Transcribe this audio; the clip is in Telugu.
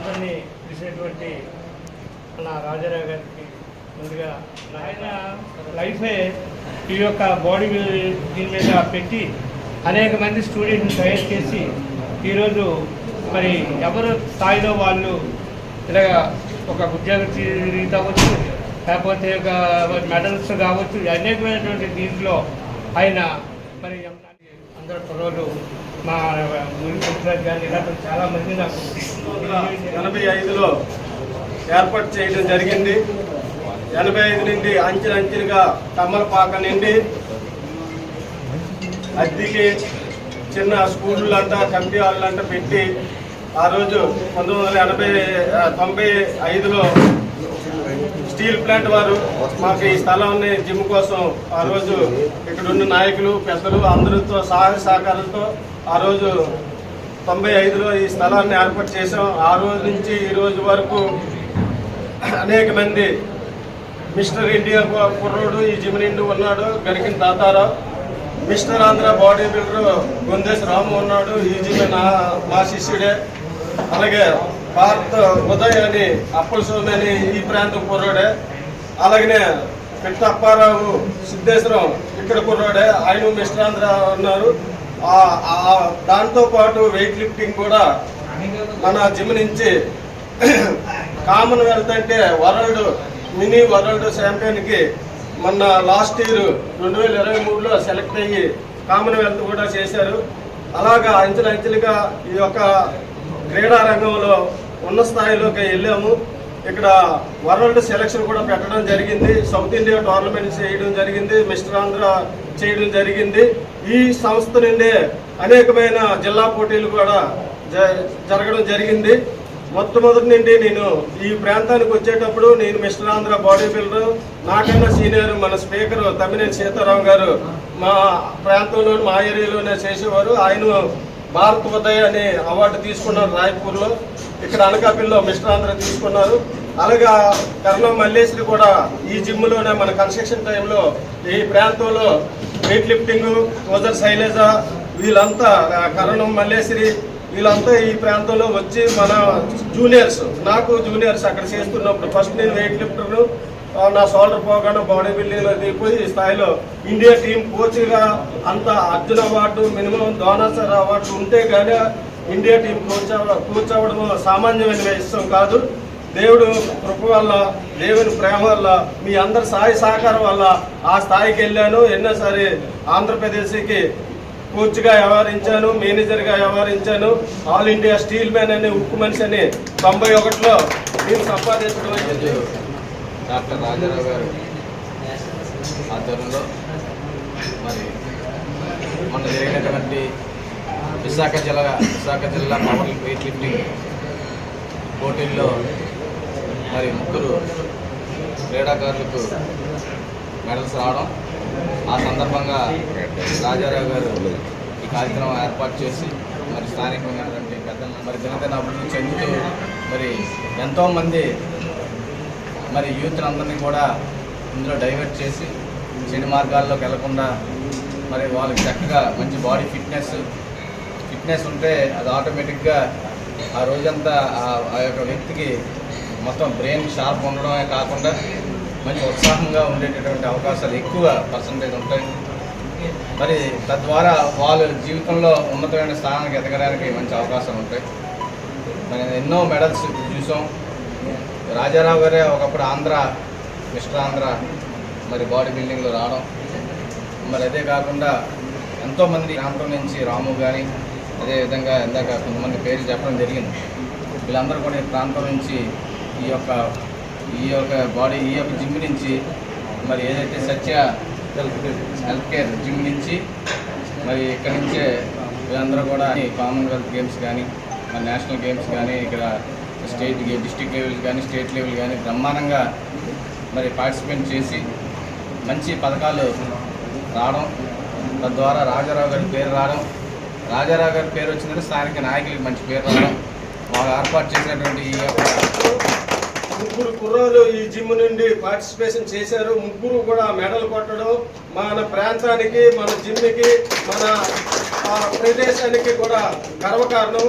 అందరినీ పిలిచినటువంటి మన రాజారావు గారికి ముందుగా ఆయన లైఫే ఈ యొక్క బాడీ దీని మీద పెట్టి అనేక మంది స్టూడెంట్ని తయారు చేసి ఈరోజు మరి ఎవరు స్థాయిలో వాళ్ళు ఇలాగ ఒక ఉద్యోగ కావచ్చు అవ్వచ్చు లేకపోతే ఒక మెడల్స్ కావచ్చు అనేకమైనటువంటి దీంట్లో ఆయన మరి అందరూ కుర్రోళ్ళు మా ఊరి పుట్టినరోజు కానీ ఇలాంటి చాలా మంది నాకు ఎనభై ఐదులో ఏర్పాటు చేయడం జరిగింది. ఎనభై ఐదు నుండి అంచెలంచెలుగా తమ్మలపాక నుండి అద్దెకి చిన్న స్కూళ్ళంట కమిటీ వాళ్ళంట పెట్టి ఆ రోజు పంతొమ్మిది వందల ఎనభై తొంభై ఐదులో స్టీల్ ప్లాంట్ వారు మాకు ఈ స్థలాన్ని జిమ్ కోసం ఆ రోజు ఇక్కడ ఉన్న నాయకులు పెద్దలు అందరితో సహాయ సహకారంతో ఆ రోజు తొంభై ఐదులో ఈ స్థలాన్ని ఏర్పాటు చేసాం ఆ రోజు నుంచి ఈ రోజు వరకు అనేక మంది మిస్టర్ ఇండియా కుర్రోడు ఈ జిమ్ నిండు ఉన్నాడు Garikina Tatarao. Mister Andhra body builder Gondesh Ramu ఉన్నాడు ఈ జిమ్ నా మా శిష్యుడే. అలాగే భారత్ ఉదయ్ అని అప్పుల స్వామి అని ఈ ప్రాంతం కుర్రోడే అలాగనే పిట్ట అప్పారావు సిద్ధేశ్వరం ఇక్కడ కుర్రాడే ఆయన మిస్టర్ ఆంధ్ర ఉన్నారు దాంతోపాటు దాంతో పాటు వెయిట్ లిఫ్టింగ్ కూడా మన జిమ్ నుంచి కామన్వెల్త్ అంటే వరల్డ్ మినీ వరల్డ్ ఛాంపియన్కి మొన్న లాస్ట్ ఇయర్ రెండు వేల ఇరవై మూడులో సెలెక్ట్ అయ్యి కామన్వెల్త్ కూడా చేశారు. అలాగా అంచెలంచెలుగా ఈ యొక్క క్రీడా రంగంలో ఉన్న స్థాయిలోకి వెళ్ళాము. ఇక్కడ వరల్డ్ సెలక్షన్ కూడా పెట్టడం జరిగింది. సౌత్ ఇండియా టోర్నమెంట్ చేయడం జరిగింది. మిస్టర్ ఆంధ్ర చేయడం జరిగింది. ఈ సంస్థ నుండే అనేకమైన జిల్లా పోటీలు కూడా జ- జరగడం జరిగింది. మొట్టమొదటి నుండి నేను ఈ ప్రాంతానికి వచ్చేటప్పుడు నేను మిస్టర్ ఆంధ్ర బాడీ బిల్డర్ నాకన్నా సీనియర్ మన స్పీకర్ తమ్మినేని సీతారాం గారు మా ప్రాంతంలో మా ఏరియాలోనే చేసేవారు. ఆయన భారత్ ఉదయ్ అనే అవార్డు తీసుకున్నారు రాయ్పూర్లో. ఇక్కడ అనకాపల్లిలో మిస్టర్ ఆంధ్ర తీసుకున్నారు. అలాగా కరణం మల్లేశ్వరి కూడా ఈ జిమ్లోనే మన కన్స్ట్రక్షన్ టైంలో ఈ ప్రాంతంలో వెయిట్ లిఫ్టింగ్ ఓజర్ శైలేజ వీళ్ళంతా ఆ, కరణం మల్లేశ్వరి వీళ్ళంతా ఈ ప్రాంతంలో వచ్చి మన జూనియర్స్ నాకు జూనియర్స్ అక్కడ చేస్తున్నప్పుడు ఫస్ట్ నేను వెయిట్ లిఫ్టర్ను నా షోల్డర్ పోగానే బాడీ బిల్డింగ్లో దిగిపోయి ఈ స్థాయిలో ఇండియా టీం కోచ్గా అంత అర్జున్ అవార్డు మినిమం దోనాసర్ అవార్డు ఉంటే కానీ ఇండియా టీం కోచ్ కోచ్ అవ్వడం సామాన్యమైన ఇష్టం కాదు. దేవుడు కృప వల్ల దేవుని ప్రేమ వల్ల మీ అందరి సహాయ సహకారం వల్ల ఆ స్థాయికి వెళ్ళాను. ఎన్నోసారి ఆంధ్రప్రదేశ్కి కోచ్గా వ్యవహరించాను మేనేజర్గా వ్యవహరించాను. ఆల్ ఇండియా స్టీల్ మ్యాన్ అనే ఉక్కు మనిషి అని తొంభై ఒకటిలో నేను సంపాదించడం డాక్టర్ రాజారావు గారు ఆధ్వర్యంలో మరి మొన్న జరిగినటువంటి విశాఖ జిల్లా విశాఖ జిల్లా పవర్ వెయిట్ లిఫ్టింగ్ పోటీల్లో మరి ముగ్గురు క్రీడాకారులకు మెడల్స్ రావడం ఆ సందర్భంగా రాజారావు గారు ఈ కార్యక్రమం ఏర్పాటు చేసి మరి స్థానికమైనటువంటి పెద్దలు మరి దినదిన అభివృద్ధి చెందుతూ మరి ఎంతోమంది మరి యూత్లందరినీ కూడా ఇందులో డైవర్ట్ చేసి చెడు మార్గాల్లోకి వెళ్ళకుండా మరి వాళ్ళకి చక్కగా మంచి బాడీ ఫిట్నెస్ ఫిట్నెస్ ఉంటే అది ఆటోమేటిక్గా ఆ రోజంతా ఆ- ఆ యొక్క వ్యక్తికి మొత్తం బ్రెయిన్ షార్ప్ ఉండడమే కాకుండా మంచి ఉత్సాహంగా ఉండేటటువంటి అవకాశాలు ఎక్కువ పర్సంటేజ్ ఉంటాయి. మరి తద్వారా వాళ్ళ జీవితంలో ఉన్నతమైన స్థానానికి ఎదగడానికి మంచి అవకాశాలు ఉంటాయి. మరి ఎన్నో మెడల్స్ చూసాం. రాజారావు గారే ఒకప్పుడు ఆంధ్ర మిస్టర్ ఆంధ్ర మరి బాడీ బిల్డింగ్లో రావడం. మరి అదే కాకుండా ఎంతోమంది ప్రాంతం నుంచి రాము కానీ అదేవిధంగా ఇందాక కొంతమంది పేర్లు చెప్పడం జరిగింది. వీళ్ళందరూ కూడా ఈ ప్రాంతం నుంచి ఈ యొక్క ఈ యొక్క బాడీ ఈ యొక్క జిమ్ నుంచి మరి ఏదైతే సత్య హెల్త్ కేర్ జిమ్ నుంచి మరి ఇక్కడి నుంచే వీళ్ళందరూ కూడా ఈ కామన్వెల్త్ గేమ్స్ కానీ మరి నేషనల్ గేమ్స్ కానీ ఇక్కడ స్టేట్ డిస్టిక్ లెవెల్ కానీ స్టేట్ లెవెల్ కానీ బ్రహ్మాండంగా మరి పార్టిసిపేట్ చేసి మంచి పథకాలు రావడం తద్వారా రాజారావు గారి పేరు రావడం రాజారావు గారి పేరు వచ్చిందంటే స్థానిక నాయకులకి మంచి పేరు రావడం వాళ్ళు ఏర్పాటు చేసినటువంటి ఈ ముగ్గురు కుర్రాలు ఈ జిమ్ నుండి పార్టిసిపేషన్ చేశారు. ముగ్గురు కూడా మెడల్ కొట్టడం మన ప్రాంతానికి మన జిమ్కి మన ఆ, ప్రదేశానికి కూడా గర్వకారణం.